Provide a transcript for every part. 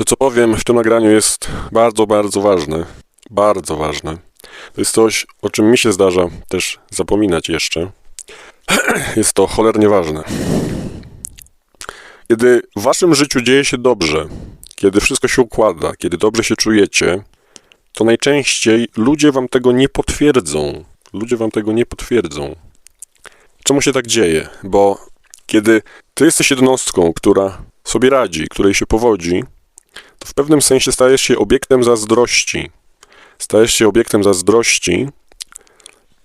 To, co powiem w tym nagraniu, jest bardzo, bardzo ważne. Bardzo ważne. To jest coś, o czym mi się zdarza też zapominać jeszcze. Jest to cholernie ważne. Kiedy w waszym życiu dzieje się dobrze, kiedy wszystko się układa, kiedy dobrze się czujecie, to najczęściej ludzie wam tego nie potwierdzą. Ludzie wam tego nie potwierdzą. Czemu się tak dzieje? Bo kiedy ty jesteś jednostką, która sobie radzi, której się powodzi, to w pewnym sensie stajesz się obiektem zazdrości. Stajesz się obiektem zazdrości,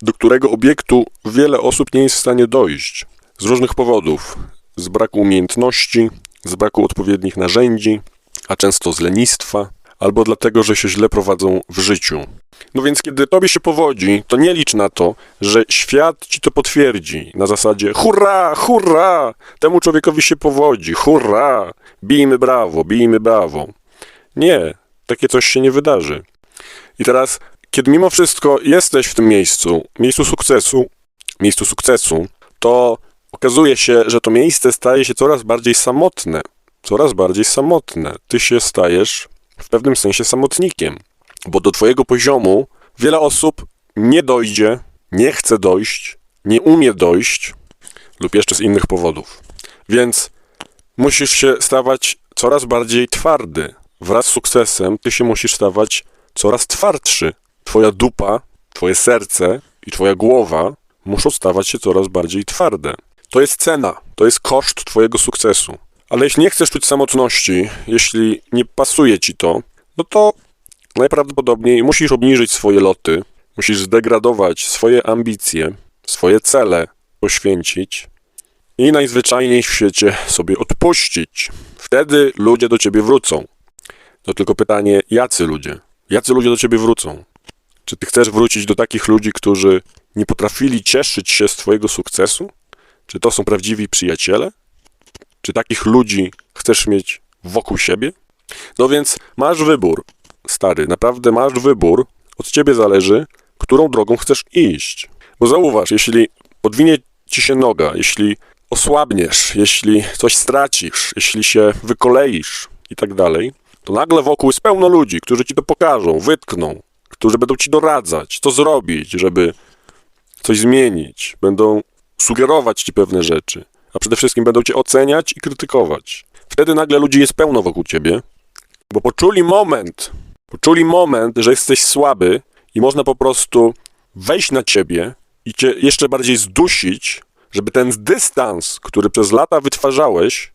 do którego obiektu wiele osób nie jest w stanie dojść. Z różnych powodów. Z braku umiejętności, z braku odpowiednich narzędzi, a często z lenistwa, albo dlatego, że się źle prowadzą w życiu. No więc kiedy tobie się powodzi, to nie licz na to, że świat ci to potwierdzi. Na zasadzie hurra, hurra, temu człowiekowi się powodzi, hurra, bijmy brawo, bijmy brawo. Nie, takie coś się nie wydarzy. I teraz, kiedy mimo wszystko jesteś w tym miejscu, miejscu sukcesu, miejscu sukcesu, to okazuje się, że to miejsce staje się coraz bardziej samotne. Coraz bardziej samotne. Ty się stajesz w pewnym sensie samotnikiem, bo do twojego poziomu wiele osób nie dojdzie, nie chce dojść, nie umie dojść lub jeszcze z innych powodów. Więc musisz się stawać coraz bardziej twardy. Wraz z sukcesem ty się musisz stawać coraz twardszy. Twoja dupa, twoje serce i twoja głowa muszą stawać się coraz bardziej twarde. To jest cena, to jest koszt twojego sukcesu. Ale jeśli nie chcesz czuć samotności, jeśli nie pasuje ci to, no to najprawdopodobniej musisz obniżyć swoje loty, musisz zdegradować swoje ambicje, swoje cele, poświęcić i najzwyczajniej w świecie sobie odpuścić. Wtedy ludzie do ciebie wrócą. To tylko pytanie, jacy ludzie? Jacy ludzie do ciebie wrócą? Czy ty chcesz wrócić do takich ludzi, którzy nie potrafili cieszyć się z twojego sukcesu? Czy to są prawdziwi przyjaciele? Czy takich ludzi chcesz mieć wokół siebie? No więc masz wybór, stary, naprawdę masz wybór. Od ciebie zależy, którą drogą chcesz iść. Bo zauważ, jeśli podwinie ci się noga, jeśli osłabniesz, jeśli coś stracisz, jeśli się wykoleisz i tak dalej, to nagle wokół jest pełno ludzi, którzy ci to pokażą, wytkną, którzy będą ci doradzać, co zrobić, żeby coś zmienić, będą sugerować ci pewne rzeczy, a przede wszystkim będą cię oceniać i krytykować. Wtedy nagle ludzi jest pełno wokół ciebie, bo poczuli moment, poczuli moment, że jesteś słaby i można po prostu wejść na ciebie i cię jeszcze bardziej zdusić, żeby ten dystans, który przez lata wytwarzałeś,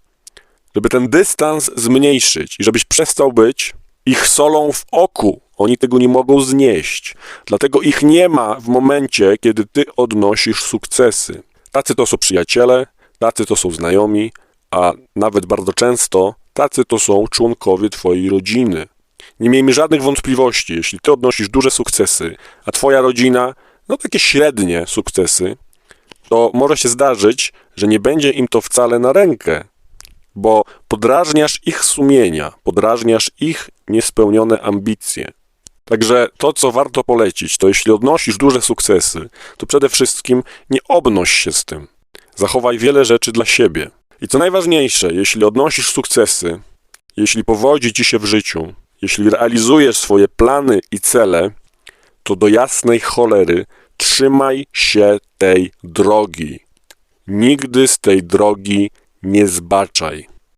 żeby ten dystans zmniejszyć i żebyś przestał być ich solą w oku. Oni tego nie mogą znieść. Dlatego ich nie ma w momencie, kiedy ty odnosisz sukcesy. Tacy to są przyjaciele, tacy to są znajomi, a nawet bardzo często tacy to są członkowie twojej rodziny. Nie miejmy żadnych wątpliwości, jeśli ty odnosisz duże sukcesy, a twoja rodzina, no takie średnie sukcesy, to może się zdarzyć, że nie będzie im to wcale na rękę, bo podrażniasz ich sumienia, podrażniasz ich niespełnione ambicje. Także to, co warto polecić, to jeśli odnosisz duże sukcesy, to przede wszystkim nie obnoś się z tym. Zachowaj wiele rzeczy dla siebie. I co najważniejsze, jeśli odnosisz sukcesy, jeśli powodzi ci się w życiu, jeśli realizujesz swoje plany i cele, to do jasnej cholery trzymaj się tej drogi. Nigdy z tej drogi nie zbaczaj.